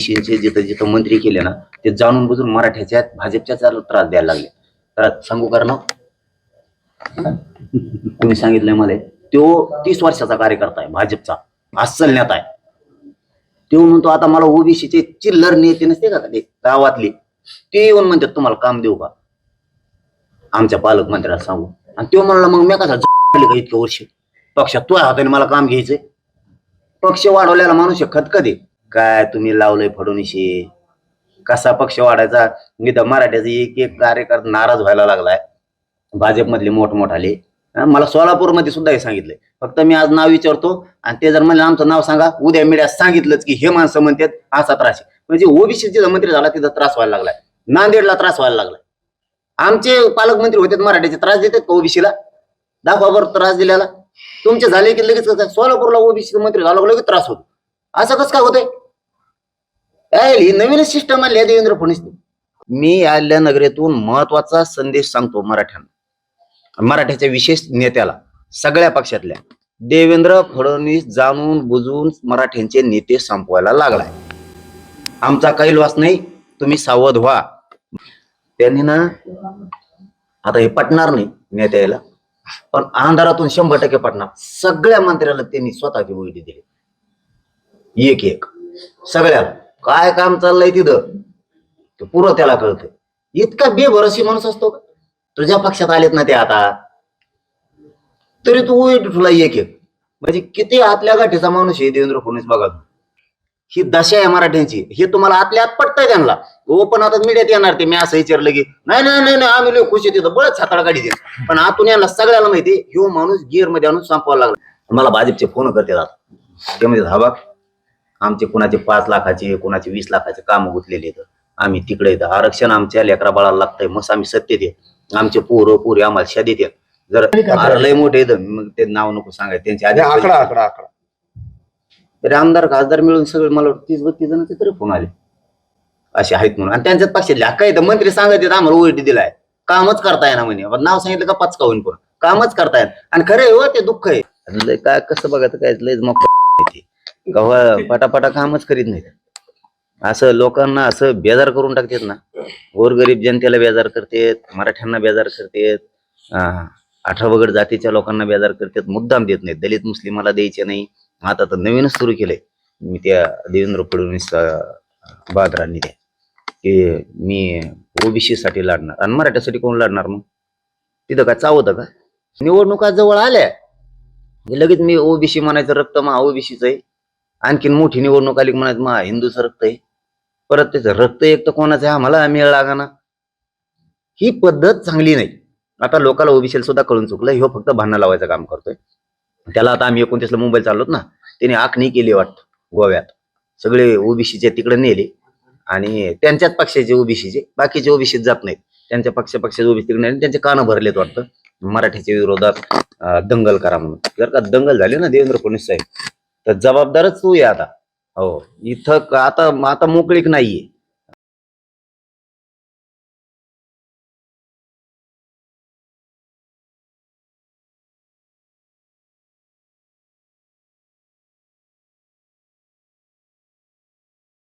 ओबीसीचे जिथं जिथं मंत्री केले ना ते जाणून बुजून मराठ्याच्या भाजपच्या त्रास द्यायला लागले. तर सांगू कर ना कोणी सांगितलंय मला. तो तीस वर्षाचा कार्यकर्ता आहे भाजपचा. अस्सल नेता आहे. तो म्हणतो आता मला ओबीसीचे चिल्लर नेते नसते का गावातले? ते येऊन म्हणतात तुम्हाला काम देऊ का? आमच्या पालकमंत्र्याला सांगू. आणि तो म्हणला मग मी कसा का इतके वर्ष? पक्षात तुझ्या हाताने मला काम घ्यायचंय. पक्ष वाढवलेला माणूस आहे काय तुम्ही लावलंय फडणवीसशी? कसा पक्ष वाढायचा? मी तर मराठ्याचा एक एक कार्यकर्ता नाराज व्हायला लागलाय. भाजपमधले मोठमोठाले. मला सोलापूरमध्ये सुद्धा हे सांगितलंय. फक्त मी आज नाव विचारतो आणि ते जर मला आमचं नाव सांगा. उद्या मीडिया सांगितलंच की हे माणसं म्हणतात असा त्रास म्हणजे ओबीसीचे मंत्री झाला तिथं त्रास व्हायला लागलाय. नांदेडला त्रास व्हायला लागलाय. आमचे पालकमंत्री होते मराठ्याचे त्रास देतात का ओबीसीला? दाखवा त्रास दिलेला तुमचे झाले की लगेच कसं? सोलापूरला ओबीसी मंत्री झाला लगेच त्रास होतो. असं कसं काय होतंय? ही नवीन सिस्टम आली आहे देवेंद्र फडणवीस. मी आल्या नगरीतून महत्त्वाचा संदेश सांगतो मराठ्यांना. मराठ्याच्या विशेष नेत्याला सगळ्या पक्षातल्या. देवेंद्र फडणवीस जाणून बुजून मराठ्यांचे नेते संपवायला लागलाय. आमचा काही लॉस नाही तुम्ही सावध व्हा. त्यांनी ना आता हे पटणार नाही नेत्याला पण अंधारातून शंभर टक्के पटणार. सगळ्या मंत्र्याला त्यांनी स्वतःची वैडी दिली. एक एक. सगळ्याला. काय काम चाललंय तिथं? ते पुरं त्याला कळतं. इतका बेभरसी माणूस असतो का? तुझ्या पक्षात आलेत ना ते आता. तरी तू तुला एक एक. म्हणजे किती आतल्या गाठीचा माणूस आहे देवेंद्र फडणवीस बघा ही दशा आहे मराठ्यांची. हे तुम्हाला आतल्या आत पटतंय त्यांना. हो पण आता मीडियात येणार ते. मी असं विचारलं की नाही नाही नाही नाही, आम्ही लय खुश आहे तिथं. बळच हाताळा गाडी पण आतून यांना सगळ्याला माहिती ह्यो माणूस गिअरमध्ये आणून संपवायला लागला. मला भाजपचे फोन करते आता ते म्हणजे हा आमचे कुणाचे पाच लाखाचे कुणाचे वीस लाखाचे काम गुतलेले आहेत. आम्ही तिकडे येतं आरक्षण आमच्या लेकरा बाळाला लागतंय मस्त आम्ही सत्य दे आमचे पोरं पोरी आम्हाला शादी देत जर लय मोठे येतं मग ते नाव नको सांगायचं. त्यांचे आणि आधी आकडा आकडा आकडा. तरी आमदार खासदार मिळून सगळे मला वाटतं तीस बत्तीस जण तरी फोन आले. असे आहेत म्हणून. आणि त्यांच्यात पक्षातले काय तर मंत्री सांगत आहेत आम्हाला ओईटी दिलाय. कामच करताय ना म्हणे. नाव सांगितलं का पाच होईन पण कामच करतायत. आणि खरं आहे हो ते दुःख आहे. काय कसं बघायचं काय लयच मग गव्हा पटापटा कामच करीत नाहीत. असं लोकांना असं बेजार करून टाकतात ना. गोरगरीब जनतेला बेजार करतेत मराठ्यांना बेजार करतेत अं, अठरा जातीच्या लोकांना बेजार करतेत मुद्दाम देत नाहीत. दलित मुस्लिमाला द्यायचे नाही. आता तर नवीनच सुरू केलंय. मी त्या देवेंद्र फडणवीस अं, बहादरांनी ते की मी ओबीसी साठी लढणार. आणि मराठ्यासाठी कोण लढणार मग? तिथं काय चावतं का? निवडणुका जवळ आल्या. की लगेच मी ओबीसी म्हणायचं रक्त मा ओबीसीच आहे. आणखीन मोठी निवडणूक आली म्हणायचं मा हिंदूचं रक्त आहे. परत त्याचं रक्त एक तर कोणाचं आहे? आम्हाला मिळ लागा ना. ही पद्धत चांगली नाही. आता लोकांना ओबीसीला सुद्धा कळून चुकलं ह्यो फक्त भांडणं लावायचं काम करतोय. त्याला आता आम्ही एकोणतीसला मुंबईत चाललोत ना त्याने आखणी केली वाटतं गोव्यात. सगळे ओबीसीचे तिकडे नेले आणि त्यांच्याच पक्षाचे ओबीसीचे बाकीचे ओबीसीत जात नाहीत. त्यांच्या पक्ष पक्षाचे ओबीसी तिकडे नेले त्यांचे कानं भरलेत वाटतं. मराठीच्या विरोधात दंगल करा म्हणून. जर का दंगल झाली ना देवेंद्र फडणवीस साहेब तर जबाबदारच तू आहे आता. हो इथं आता आता मोकळीक नाहीये.